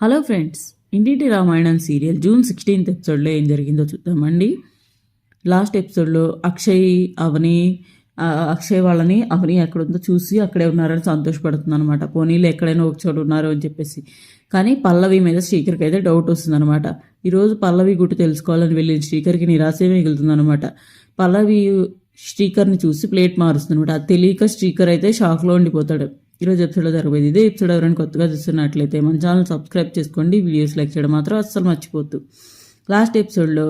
Hello friends ఇంటింటి Ramayanam serial June sixteenth ఎపిసోడ్లో ఏం జరిగిందో చూద్దామండి లాస్ట్ ఎపిసోడ్లో అక్షయ్ అవని అక్షయ్ వాళ్ళని అవని ఎక్కడుందో చూసి అక్కడే ఉన్నారని సంతోషపడుతుంది అనమాట పోనీలు ఎక్కడైనా ఒక చోటు ఉన్నారు అని చెప్పేసి. కానీ పల్లవి మీద శ్రీకర్కి అయితే డౌట్ వస్తుంది అనమాట ఈరోజు పల్లవి గుట్టు తెలుసుకోవాలని వెళ్ళిన శ్రీకర్కి నిరాశే మిగులుతుంది అనమాట పల్లవి స్టీకర్ని చూసి ప్లేట్ మారుస్తుంది అనమాట అది తెలియక స్టీకర్ అయితే షాక్లో ఉండిపోతాడు. ఈరోజు ఎపిసోడ్లో జరగబోయేది ఇదే. ఎపిసోడ్ ఎవరైనా కొత్తగా చూస్తున్నట్లయితే మన ఛానల్ సబ్స్క్రైబ్ చేసుకోండి. వీడియోస్ లైక్ చేయడం మాత్రం అస్సలు మర్చిపోద్దు లాస్ట్ ఎపిసోడ్లో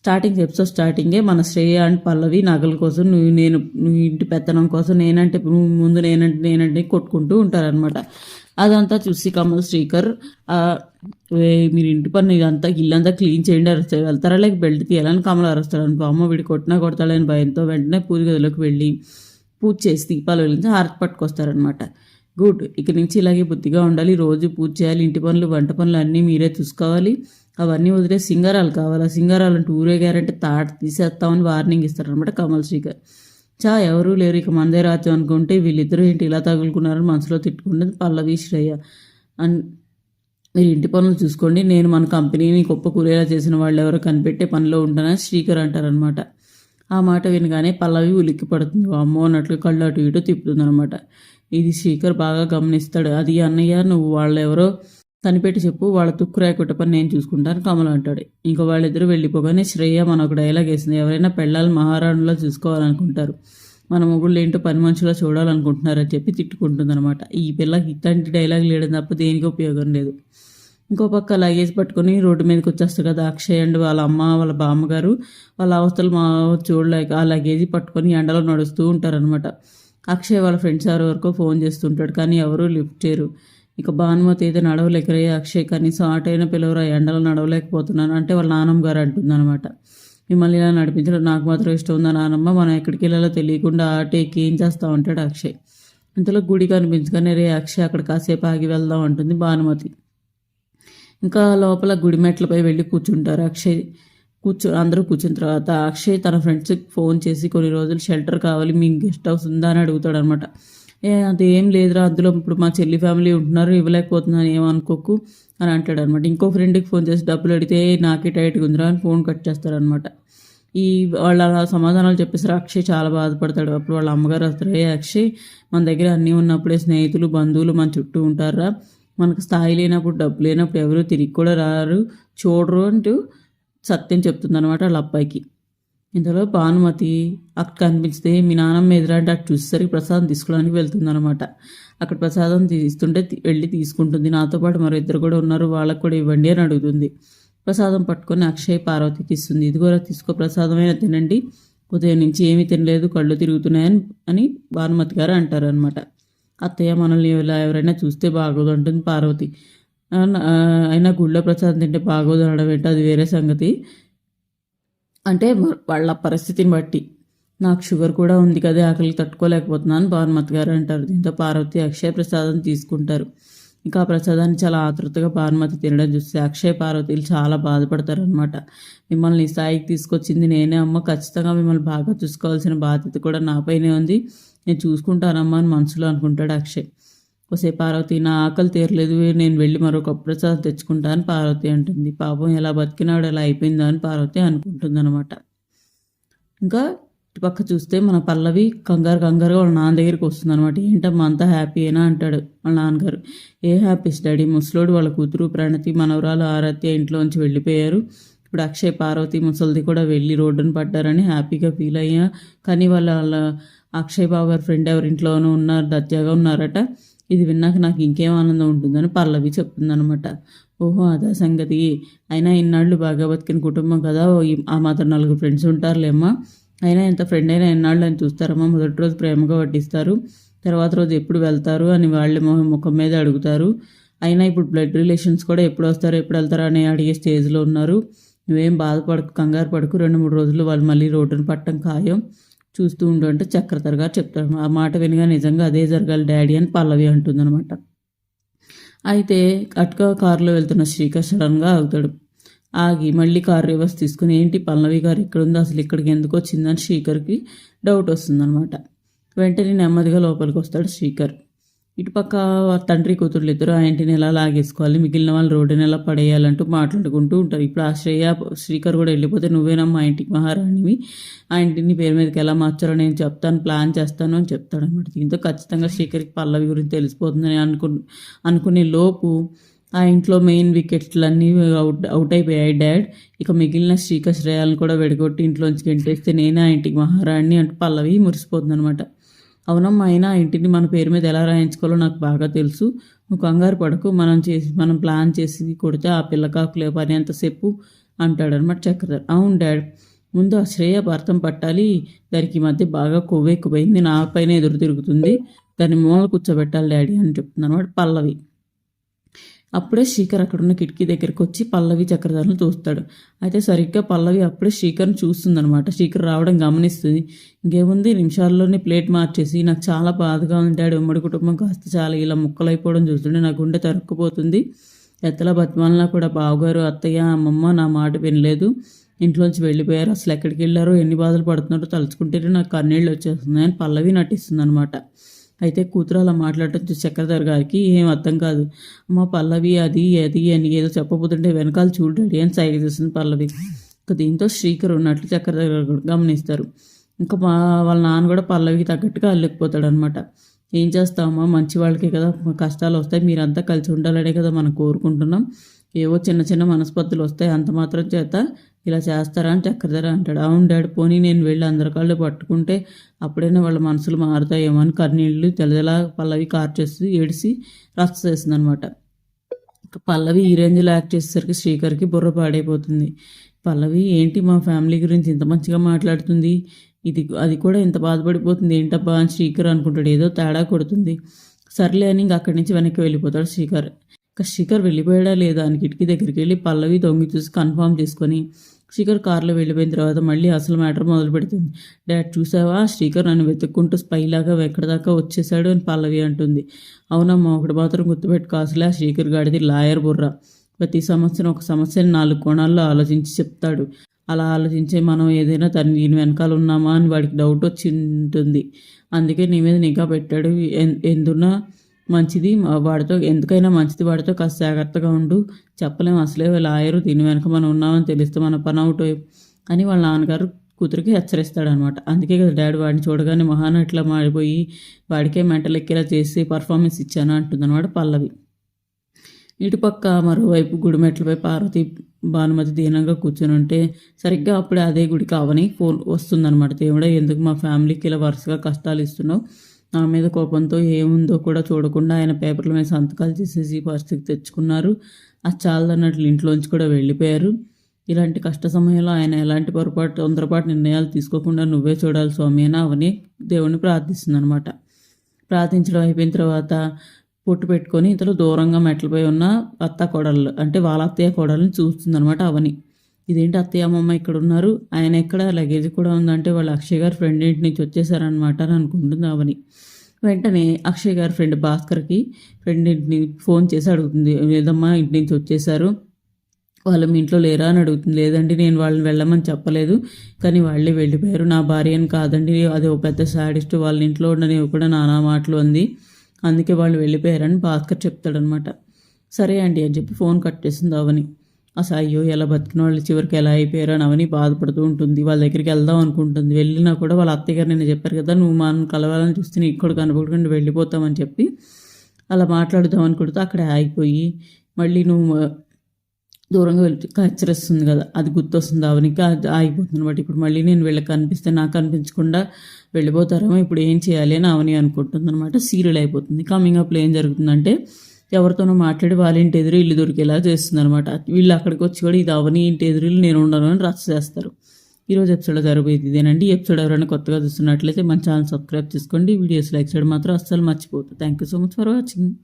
స్టార్టింగ్ ఎపిసోడ్ స్టార్టింగే మన శ్రేయ అండ్ పల్లవి నగల కోసం నువ్వు నేను నువ్వు ఇంటి పెత్తనం కోసం నేనంటే నువ్వు ముందు నేనంటే నేనంటే కొట్టుకుంటూ ఉంటారనమాట అదంతా చూసి కమల్ శ్రీకర్ మీరు ఇంటి పని ఇదంతా ఇల్లంతా క్లీన్ చేయండి అరుస్తాయి వెళ్తారా? లేక బెల్ట్ తీయాలని కమల్ అరుస్తాడు అనుకో అమ్మ వీడి కొట్టినా కొడతాడని భయంతో వెంటనే పూజ గదిలోకి వెళ్ళి పూజ చేసి దీపాలు వెలిగించి హారతి పట్టుకొస్తారనమాట గుడ్. ఇక నుంచి ఇలాగే బుద్ధిగా ఉండాలి. రోజు పూజ చేయాలి. ఇంటి పనులు వంట పనులు అన్నీ మీరే చూసుకోవాలి. అవన్నీ వదిలే సింగారాలు కావాలి. ఆ సింగారాలు అంటే ఊరేగారంటే తాట తీసేస్తామని వార్నింగ్ ఇస్తారనమాట కమల్ శ్రీకర్. చా ఎవరూ లేరు. ఇక మందే రాజ్యం అనుకుంటే వీళ్ళిద్దరూ ఏంటి ఇలా తగులుకున్నారని మనసులో తిట్టుకుంటుంది పల్లవి శ్రేయ. అన్ మీరు ఇంటి పనులు చూసుకోండి. నేను మన కంపెనీని గొప్ప కూరేలా చేసిన వాళ్ళు ఎవరో కనిపెట్టే పనిలో ఉంటానని శ్రీకర్ అంటారనమాట ఆ మాట వినగానే పల్లవి ఉలిక్కి పడుతుంది. అమ్మో అన్నట్లు కళ్ళు అటు ఇటు తిప్పుతుంది అనమాట ఇది శ్రీకర్ బాగా గమనిస్తాడు. అది అన్నయ్య నువ్వు వాళ్ళెవరో కనిపెట్టి చెప్పు. వాళ్ళ తుక్కు రాయకుట్ట పని నేను చూసుకుంటాను కమల్ అంటాడు. ఇంకా వాళ్ళిద్దరూ వెళ్ళిపోగానే శ్రేయ మన ఒక డైలాగ్ వేసింది. ఎవరైనా పెళ్ళాలి మహారాణులా చూసుకోవాలనుకుంటారు. మన మొగుళ్ళు ఏంటో పని మనుషులా చూడాలనుకుంటున్నారని చెప్పి తిట్టుకుంటుంది అనమాట ఈ పిల్లకి ఇట్లాంటి డైలాగ్ లేడం తప్ప దేనికి ఉపయోగం లేదు. ఇంకో పక్క లగేజ్ పట్టుకొని రోడ్డు మీదకి వచ్చేస్తారు కదా అక్షయ్ అండ్ వాళ్ళ అమ్మ వాళ్ళ బామ్మగారు. వాళ్ళ అవస్థలు మా చూడలేక ఆ లగేజ్ పట్టుకొని ఎండలో నడుస్తూ ఉంటారనమాట అక్షయ్ వాళ్ళ ఫ్రెండ్స్ ఎవరి వరకు ఫోన్ చేస్తుంటాడు కానీ ఎవరూ లిఫ్ట్ చేయరు. ఇక భానుమతి అయితే నడవలేకరే అక్షయ్ కనీసం ఆటైన పిలవరా ఎండలో నడవలేకపోతున్నాను అంటే వాళ్ళ నానమ్మ గారు అంటుందన్నమాట. మిమ్మల్ని ఇలా నడిపించడం నాకు మాత్రం ఇష్టం ఉందా నానమ్మ? మనం ఎక్కడికి వెళ్ళాలో తెలియకుండా ఆటేకి ఏం చేస్తా ఉంటాడు అక్షయ్. ఇంతలో గుడి కనిపించగానే రే అక్షయ్ అక్కడ కాసేపు ఆగి వెళ్దాం అంటుంది భానుమతి. ఇంకా లోపల గుడి మెట్లపై వెళ్ళి కూర్చుంటారు. అక్షయ్ కూర్చో అందరూ కూర్చున్న తర్వాత అక్షయ్ తన ఫ్రెండ్స్కి ఫోన్ చేసి కొన్ని రోజులు షెల్టర్ కావాలి మీ గెస్ట్ హౌస్ ఉందా అని అడుగుతాడు అనమాట ఏ అదేం లేదురా అందులో ఇప్పుడు మా చెల్లి ఫ్యామిలీ ఉంటున్నారు ఇవ్వలేకపోతున్నాను ఏమనుకోకు అని అంటాడు అనమాట ఇంకో ఫ్రెండ్కి ఫోన్ చేసి డబ్బులు అడిగితే నాకే టైట్గా ఉందిరా అని ఫోన్ కట్ చేస్తారనమాట ఈ వాళ్ళ సమాధానాలు చెప్పేసరి అక్షయ్ చాలా బాధపడతాడు. అప్పుడు వాళ్ళ అమ్మగారు వస్తారు ఏ అక్షయ్ మన దగ్గర అన్నీ ఉన్నప్పుడే స్నేహితులు బంధువులు మన చుట్టూ ఉంటారా మనకు స్థాయి లేనప్పుడు డబ్బు లేనప్పుడు ఎవరు తిరిగి కూడా రారు. చూడరు అంటూ సత్యం చెప్తుందనమాట వాళ్ళ అబ్బాయికి. ఇంతలో భానుమతి అక్కడ కనిపిస్తే మీ నాన్నమ్మ ఎదురంటే అటు చూసేసరికి ప్రసాదం తీసుకోవడానికి వెళ్తుందనమాట అక్కడ ప్రసాదం తీస్తుంటే వెళ్ళి తీసుకుంటుంది. నాతో పాటు మరో ఇద్దరు కూడా ఉన్నారు. వాళ్ళకు కూడా ఇవ్వండి అని అడుగుతుంది. ప్రసాదం పట్టుకొని అక్షయ్ పార్వతికి ఇస్తుంది. ఇదిగోరా తీసుకో ప్రసాదమైనా తినండి. ఉదయం నుంచి ఏమీ తినలేదు. కళ్ళు తిరుగుతున్నాయని అని భానుమతి గారు అంటారు అనమాట అత్తయ్య మనల్ని ఇలా ఎవరైనా చూస్తే బాగోదు అంటుంది పార్వతి. అయినా గుళ్ళో ప్రసాదం తింటే బాగోదు అనడం ఏంటో అది వేరే సంగతి. అంటే వాళ్ళ పరిస్థితిని బట్టి. నాకు షుగర్ కూడా ఉంది కదా ఆకలికి తట్టుకోలేకపోతున్నాను భానుమతి గారు అంటారు. దీంతో పార్వతి అక్షయ ప్రసాదం తీసుకుంటారు. ఇంకా ఆ ప్రసాదాన్ని చాలా ఆతృతగా భానుమతి తినడం చూస్తే అక్షయ పార్వతీలు చాలా బాధపడతారు అనమాట మిమ్మల్ని ఈ స్థాయికి తీసుకొచ్చింది నేనే అమ్మ. ఖచ్చితంగా మిమ్మల్ని బాగా చూసుకోవాల్సిన బాధ్యత కూడా నాపైనే ఉంది. నేను చూసుకుంటానమ్మా అని మనసులో అనుకుంటాడు అక్షయ్. ఒకసే పార్వతి నా ఆకలి తీరలేదు నేను వెళ్ళి మరొక ప్రసాదం తెచ్చుకుంటాను పార్వతి అంటుంది. పాపం ఎలా బతికినాడు ఎలా అయిపోయిందా అని పార్వతి అనుకుంటుంది అనమాట ఇంకా ఇటు పక్క చూస్తే మన పల్లవి కంగారు కంగారుగా వాళ్ళ నాన్న దగ్గరికి వస్తుంది అనమాట ఏంటమ్మా అంతా హ్యాపీయేనా? అంటాడు వాళ్ళ నాన్నగారు. ఏ హ్యాపీస్ డాడీ ముసలోడు వాళ్ళ కూతురు ప్రణతి మనవరాలు ఆరాధ్య ఇంట్లోంచి వెళ్ళిపోయారు. ఇప్పుడు అక్షయ్ పార్వతి ముసలిది కూడా వెళ్ళి రోడ్డును పడ్డారని హ్యాపీగా ఫీల్ అయ్యా. కానీ వాళ్ళ వాళ్ళ అక్షయ్ బాబు గారి ఫ్రెండ్ ఎవరింట్లోనూ ఉన్నారు దర్జాగా ఉన్నారట. ఇది విన్నాక నాకు ఇంకేం ఆనందం ఉంటుందని పల్లవి చెప్తుందనమాట ఓహో అదా సంగతి. అయినా ఇన్నాళ్ళు బాగా బతికిన కుటుంబం కదా ఓ ఆ మాత్రం నలుగురు ఫ్రెండ్స్ ఉంటారులేమ్మా అయినా ఎంత ఫ్రెండ్ అయినా ఎన్నాళ్ళు అని చూస్తారమ్మా. మొదటి రోజు ప్రేమగా వడ్డిస్తారు. తర్వాత రోజు ఎప్పుడు వెళ్తారు అని వాళ్ళ మొహం ముఖం మీద అడుగుతారు. అయినా ఇప్పుడు బ్లడ్ రిలేషన్స్ కూడా ఎప్పుడు వస్తారు ఎప్పుడు వెళ్తారు అని అడిగే స్టేజ్లో ఉన్నారు. నువ్వేం బాధపడకు కంగారు పడకు. రెండు మూడు రోజులు వాళ్ళు మళ్ళీ రోడ్డును పట్టడం ఖాయం. చూస్తూ ఉండు అంటే చక్రధర్ గారు చెప్తారు. ఆ మాట వినగా నిజంగా అదే జరగాలి డాడీ అని పల్లవి అంటుందన్నమాట. అయితే అటుగా కారులో వెళ్తున్న శ్రీకర్ సడన్గా ఆగుతాడు. ఆగి మళ్ళీ కార్ రివర్స్ తీసుకుని ఏంటి పల్లవి గారు ఇక్కడ ఉంది అసలు ఇక్కడికి ఎందుకు వచ్చిందని? శ్రీకర్కి డౌట్ వస్తుందన్నమాట. వెంటనే నెమ్మదిగా లోపలికి వస్తాడు శ్రీకర్. ఇటుపక్క తండ్రి కూతుర్లు ఇద్దరు ఆ ఇంటిని ఎలా లాగేసుకోవాలి? మిగిలిన వాళ్ళు రోడ్డుని ఎలా పడేయాలంటూ మాట్లాడుకుంటూ ఉంటారు. ఇప్పుడు ఆ శ్రేయ శ్రీకర్ కూడా వెళ్ళిపోతే నువ్వేనా మా ఇంటికి మహారాణివి? ఆ ఇంటిని పేరు మీదకి ఎలా మార్చాలో నేను చెప్తాను ప్లాన్ చేస్తాను అని చెప్తాడు అనమాట దీంతో ఖచ్చితంగా శ్రీకర్కి పల్లవి గురించి తెలిసిపోతుందని అనుకు అనుకునే లోపు ఆ ఇంట్లో మెయిన్ వికెట్లన్నీ అవుట్ అవుట్ అయిపోయాయి. డాడ్ ఇక మిగిలిన శ్రీకర్ శ్రేయాలను కూడా వెడగొట్టి ఇంట్లోంచి గెంటేస్తే నేనే ఆ ఇంటికి మహారాణి అంటూ పల్లవి మురిసిపోతుంది అనమాట అవునమ్మా అయినా ఇంటిని మన పేరు మీద ఎలా రాయించుకోవాలో నాకు బాగా తెలుసు. నువ్వు కంగారు పడకు మనం చేసి మనం ప్లాన్ చేసి కొడితే ఆ పిల్లకాకులే పని ఎంతసేపు అంటాడనమాట చక్రధర్. అవును డాడ్. ముందు ఆ శ్రేయ భర్తం పట్టాలి. దానికి ఈ మధ్య బాగా కొవ్వెక్కుపోయింది నా పైన ఎదురు తిరుగుతుంది. దాన్ని మూల కూర్చోబెట్టాలి డాడీ అని చెప్తుంది అనమాట పల్లవి. అప్పుడే శ్రీకర్ అక్కడున్న కిటికీ దగ్గరికి వచ్చి పల్లవి చక్రధరను చూస్తాడు. అయితే సరిగ్గా పల్లవి అప్పుడే శ్రీకర్ని చూస్తుందనమాట శ్రీకర్ రావడం గమనిస్తుంది. ఇంకేముంది? నిమిషాల్లోనే ప్లేట్ మార్చేసి నాకు చాలా బాధగా ఉంటాడు ఉమ్మడి కుటుంబం కాస్త చాలా ఇలా ముక్కలైపోవడం చూస్తుంటే నా గుండె తరుక్కుపోతుంది. ఎత్తలా బతిమాలనా కూడా బావగారు అత్తయ్య అమ్మమ్మ నా మాట వినలేదు. ఇంట్లోంచి వెళ్ళిపోయారు. అసలు ఎక్కడికి వెళ్ళారో ఎన్ని బాధలు పడుతున్నారో తలుచుకుంటేనే నాకు కన్నీళ్ళు వచ్చేస్తున్నాయని పల్లవి నటిస్తుంది అనమాట అయితే కూతురు అలా మాట్లాడటం చక్రధర్ గారికి ఏం అర్థం కాదు. అమ్మ పల్లవి అది అది అని ఏదో చెప్పబోతుంటే వెనకాల చూడండి అని సైగ చేస్తుంది పల్లవి. ఇంకా దీంతో శ్రీకర్ ఉన్నట్లు చక్రధర్ గారు గమనిస్తారు. ఇంకా మా వాళ్ళ నాన్న కూడా పల్లవికి తగ్గట్టుగా అల్లెక్కిపోతాడు అనమాట ఏం చేస్తామమ్మా మంచి వాళ్ళకే కదా. కష్టాలు వస్తాయి. మీరంతా కలిసి ఉండాలనే కదా మనం కోరుకుంటున్నాం. ఏవో చిన్న చిన్న మనస్పత్తులు వస్తాయి. అంత మాత్రం చేత ఇలా చేస్తారా అని చక్రధర అంటాడు. అవును డాడీ పోనీ నేను వెళ్ళి అందరి కాళ్ళు పట్టుకుంటే అప్పుడైనా వాళ్ళ మనసులు మారుతాయేమో అని కన్నీళ్ళు తెల్లదెలా పల్లవి కార్చేసి ఏడిసి రచ్చ చేసిందనమాట. పల్లవి ఈ రేంజ్లో యాక్ట్ చేసేసరికి శ్రీకర్కి బుర్ర పాడైపోతుంది. పల్లవి ఏంటి మా ఫ్యామిలీ గురించి ఇంత మంచిగా మాట్లాడుతుంది? ఇది అది కూడా ఇంత బాధపడిపోతుంది ఏంటబ్బా? అని శ్రీకర్ అనుకుంటాడు. ఏదో తేడా కొడుతుంది. సర్లే అని ఇంక అక్కడి నుంచి వెనక్కి వెళ్ళిపోతాడు శ్రీకర్. ఇంకా శిఖర్ వెళ్ళిపోయాడా లేదా అని కిటికీ దగ్గరికి వెళ్ళి పల్లవి దొంగి చూసి కన్ఫామ్ చేసుకొని శ్రీకర్ కారులో వెళ్ళిపోయిన తర్వాత మళ్ళీ అసలు మ్యాటర్ మొదలు పెడుతుంది. డాడ్ చూసావా? శ్రీకర్ నన్ను వెతుక్కుంటూ స్పైలాగా ఎక్కడి దాకా వచ్చేసాడు అని పల్లవి అంటుంది. అవునమ్మా ఒకటి మాత్రం గుర్తుపెట్టుకో అసలే. ఆ శ్రీకర్ గాడిది లాయర్ బుర్ర. ప్రతి సంవత్సరం ఒక సమస్యని నాలుగు కోణాల్లో ఆలోచించి చెప్తాడు. అలా ఆలోచించే మనం ఏదైనా తను దీని వెనకాల ఉన్నామా అని వాడికి డౌట్ వచ్చి ఉంటుంది. అందుకే నీ మీద నిఘా పెట్టాడు. ఎందున్నా మంచిది వాడితో ఎందుకైనా మంచిది వాడితో కాస్త జాగ్రత్తగా ఉండు. చెప్పలేము అసలే లాయరు దీని వెనక మనం ఉన్నామని తెలిస్తే మన పని అవుట్ అని వాళ్ళ నాన్నగారు కూతురికి హెచ్చరిస్తాడనమాట. అందుకే కదా డాడీ వాడిని చూడగానే మహానట్లా మాడిపోయి వాడికే మెంటల్ ఎక్కేలా చేసి పర్ఫార్మెన్స్ ఇచ్చాను అంటుందన్నమాట పల్లవి. ఇటుపక్క మరోవైపు గుడిమెట్లపై పార్వతి భానుమతి దీనంగా కూర్చొని ఉంటే సరిగ్గా అప్పుడే అదే గుడికి అవని ఫోన్ వస్తుందన్నమాట దేవుడా ఎందుకు మా ఫ్యామిలీకి ఇలా వరుసగా కష్టాలు ఇస్తున్నావు? నా మీద కోపంతో ఏముందో కూడా చూడకుండా ఆయన పేపర్ల మీద సంతకాలు చేసేసి పరిస్థితి తెచ్చుకున్నారు. అది చాలదన్నట్లు ఇంట్లోంచి కూడా వెళ్ళిపోయారు. ఇలాంటి కష్ట సమయంలో ఆయన ఎలాంటి పొరపాటు తొందరపాటు నిర్ణయాలు తీసుకోకుండా నువ్వే చూడాలి స్వామి అని అవని దేవుణ్ణి ప్రార్థిస్తుందనమాట ప్రార్థించడం అయిపోయిన తర్వాత పొట్టు పెట్టుకొని ఇంతలో దూరంగా మెట్లపై ఉన్న అత్త కొడలు అంటే వాళ్ళ అత్తయ్య కోడళ్ళని చూస్తుందనమాట అవని. ఇదేంటి అత్తయ్య అమ్మమ్మ ఇక్కడ ఉన్నారు? ఆయన ఎక్కడ? లగేజ్ కూడా ఉందంటే వాళ్ళ అక్షయ్ గారి ఫ్రెండ్ ఇంటి నుంచి వచ్చేసారనమాట అని అనుకుంటుంది అవని వెంటనే అక్షయ్ గారి ఫ్రెండ్ భాస్కర్కి ఫ్రెండ్ ఇంటిని ఫోన్ చేసి అడుగుతుంది లేదమ్మా ఇంటి నుంచి వచ్చేసారు వాళ్ళు మీ ఇంట్లో లేరా? అని అడుగుతుంది. లేదండి నేను వాళ్ళని వెళ్ళమని చెప్పలేదు. కానీ వాళ్ళే వెళ్ళిపోయారు. నా భార్య అని కాదండి. అది ఒక పెద్ద సాడిస్ట్. వాళ్ళ ఇంట్లో ఉండని కూడా నానా మాటలు అంది. అందుకే వాళ్ళు వెళ్ళిపోయారని భాస్కర్ చెప్తాడనమాట సరే అండి అని చెప్పి ఫోన్ కట్ చేసింది అవని అసలు అయ్యో ఎలా బతికిన వాళ్ళు చివరికి ఎలా అయిపోయారు అని అవని బాధపడుతూ ఉంటుంది. వాళ్ళ దగ్గరికి వెళ్దాం అనుకుంటుంది. వెళ్ళినా కూడా వాళ్ళ అత్తయ్య గారు నేను చెప్పారు కదా నువ్వు మనం కలవాలని చూస్తే నీకు ఇక్కడ కనపడకుండా వెళ్ళిపోతామని చెప్పి అలా మాట్లాడుదాం అనుకుంటే అక్కడ ఆగిపోయి మళ్ళీ నువ్వు దూరంగా వెళ్ళి హెచ్చరిస్తుంది కదా అది గుర్తొస్తుంది అవనికి అది ఆగిపోతుంది బట్ ఇప్పుడు మళ్ళీ నేను వీళ్ళకి కనిపిస్తే నాకు కనిపించకుండా వెళ్ళిపోతారేమో ఇప్పుడు ఏం చేయాలి అని అవని అనుకుంటుంది అనమాట సీరియల్ అయిపోతుంది. కమింగ్ అప్లో ఏం జరుగుతుందంటే ఎవరితోనో మాట్లాడి వాళ్ళ ఇంటి ఎదురు ఇల్లు దొరికేలా చేస్తుంది అనమాట వీళ్ళు అక్కడికి వచ్చి కూడా ఇది అవని ఇంటి ఎదురులు నేను ఉండను అని రచ్చ చేస్తారు. ఈరోజు ఎపిసోడ్ జరగబోయేది ఇదేనండి. ఎపిసోడ్ ఎవరైనా కొత్తగా చూస్తున్నట్లయితే మన ఛానల్ సబ్స్క్రైబ్ చేసుకోండి. వీడియోస్ లైక్ చేయడం మాత్రం అస్సలు మర్చిపోతుంది thank you so much for watching